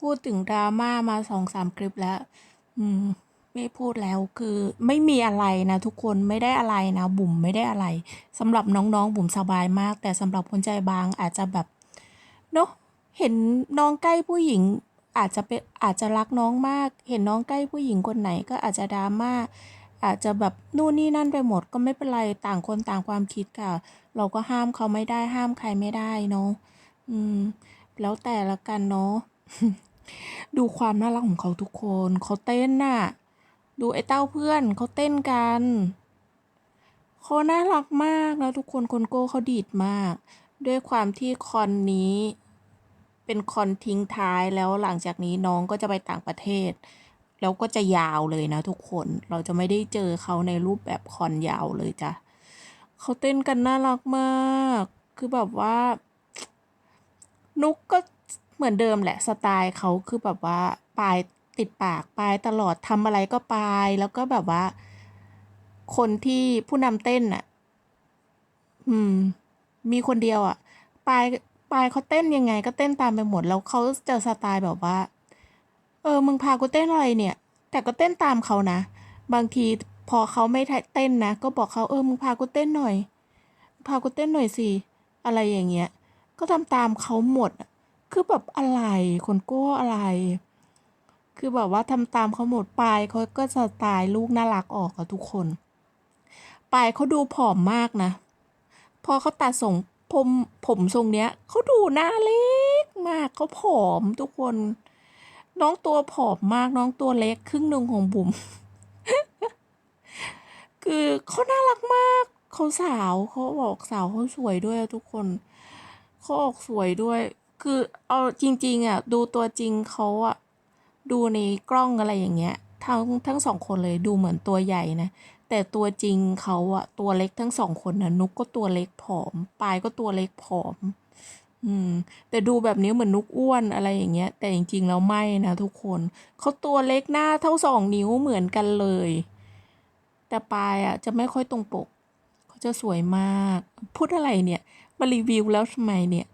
พูดถึงดราม่ามาสองสามคลิปแล้ว อืม ไม่พูดแล้วคือไม่มีอะไรนะทุกคนไม่ได้อะไรนะ บุ๋มไม่ได้อะไรสำหรับน้องๆบุ๋มสบายมาก แต่สำหรับคนใจบางอาจจะแบบเนาะเห็นน้องใกล้ผู้หญิง อาจจะเป็นอาจจะรักน้องมาก เห็นน้องใกล้ผู้หญิงคนไหนก็อาจจะดราม่าอาจจะแบบนู่นนี่นั่นไปหมดก็ไม่เป็นไรต่างคนต่างความคิดค่ะ เราก็ห้ามเขาไม่ได้ห้ามใครไม่ได้เนาะอืม แล้วแต่ละกันเนาะ ดูความน่ารักของเขาทุกคนเขาเต้นน่ะ ดูไอ้เต้าเพื่อนเขาเต้นกันเขาน่ารักมากแล้วทุกคนคนโก้เขาดีดมาก ด้วยความที่คอนนี้ เป็นคอนทิ้งท้ายแล้วหลังจากนี้น้องก็จะไปต่างประเทศ แล้วก็จะยาวเลยนะทุกคนเราจะไม่ได้เจอเขาในรูปแบบคอนยาวเลยจ้ะเขาเต้นกันน่ารักมาก คือแบบว่า นุกก็ เหมือนเดิมแหละสไตล์เขาคือแบบว่าปลายติดปากปลายตลอดทำอะไรก็ปลาย แล้วก็แบบว่า คนที่ผู้นำเต้นอะ อืม มีคนเดียวอะปลายปลายเขาเต้นยังไง ก็เต้นตามไปหมดแล้วเขาจะสไตล์แบบว่า เออมึงพากูเต้นอะไรเนี่ย แต่ก็เต้นตามเขานะบางทีพอเขาไม่เต้นนะก็บอกเขาเออมึงพากูเต้นหน่อย พากูเต้นหน่อยสิอะไรอย่างเงี้ย ก็ทำตามเขาหมดอะ คือแบบอะไรคนโก้อะไร คือแบบว่าทำตามเขาหมดปลายเขาก็สไตล์ลูกน่ารักออกอะทุกคนปลายเขาดูผอมมากนะ พอเขาตัดส่งผมผมทรงเนี้ยเขาดูหน้าเล็กมากเขาผอมทุกคน น้องตัวผอมมากน้องตัวเล็กครึ่งหนึ่งของบุ๋มคือเขาน่ารักมากเขาสาวเขาบอกสาวเขาสวยด้วยอะทุกคนเขาออกสวยด้วย คือเอาจริงๆอะดูตัวจริงเขาอะดูในกล้องอะไรอย่างเงี้ยทั้งทั้งสองคนเลยดูเหมือนตัวใหญ่นะแต่ตัวจริงเขาอะตัวเล็กทั้งสองคนนะนุกก็ตัวเล็กผอมปายก็ตัวเล็กผอม อืม แต่ดูแบบนี้เหมือนนุกอ้วนอะไรอย่างเงี้ย แต่จริงๆแล้วไม่นะทุกคนเขาตัวเล็กหน้าเท่าสองนิ้วเหมือนกันเลย แต่ปายอะจะไม่ค่อยตรงปกเขาจะสวยมาก พูดอะไรเนี่ยมารีวิวแล้วทำไมเนี่ย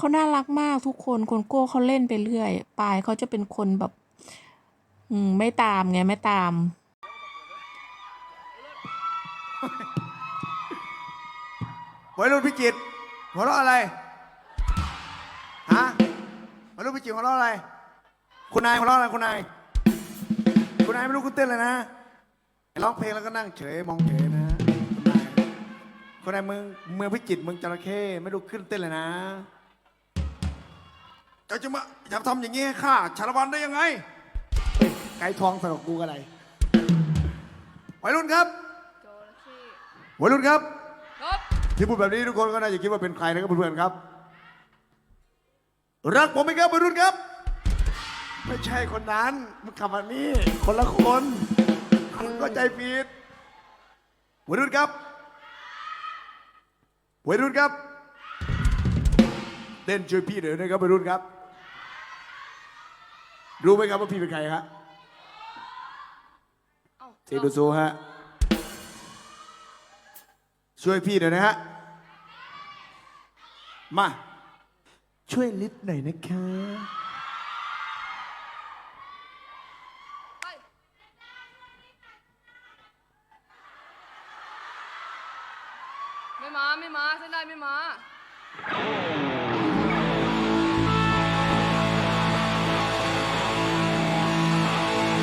เขาน่ารักมากทุกคนคนโก้เขาเล่นไปเรื่อยปายเขาจะเป็นคนแบบ อืมไม่ตามไงไม่ตาม วัยรุ่นพิจิตรหัวเราะอะไร ฮะวัยรุ่นพิจิตรหัวเราะอะไร คุณนายหัวเราะอะไรคุณนาย คุณนายไม่รู้คุณเต้นเลยนะ ร้องเพลงแล้วก็นั่งเฉยมองเฉยนะคุณนายคุณนายเมืองเมืองพิจิตรเมืองจระเข้ไม่รู้ขึ้นเต้นเลยนะ จ้าจะมาอย่าทำอย่างนี้ให้ข้าชาละวันได้ยังไง เฮ้ยไก่ทองสำหรับกูอะไร วัยรุ่นครับ จระเข้วัยรุ่นครับครับที่พูดแบบนี้ทุกคนก็น่าจะคิดว่าเป็นใครนะครับเพื่อนๆครับ รักผมไหมครับวัยรุ่นครับ ไม่ใช่คนนั้นมันคำอันนี้คนละคนคุณก็ใจผิดวัยรุ่นครับวัยรุ่นครับเต้นช่วยพี่หน่อยนะครับวัยรุ่นครับ รู้ไหมครับว่าพี่เป็นใครครับเซดูซูฮะ ช่วยพี่หน่อยนะฮะ มา ช่วยนิดหน่อยนะคะไปไม่มา ไม่มาเส้นได้ไม่มา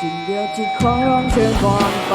สิ่งเดียวที่ของเธอก่อนไป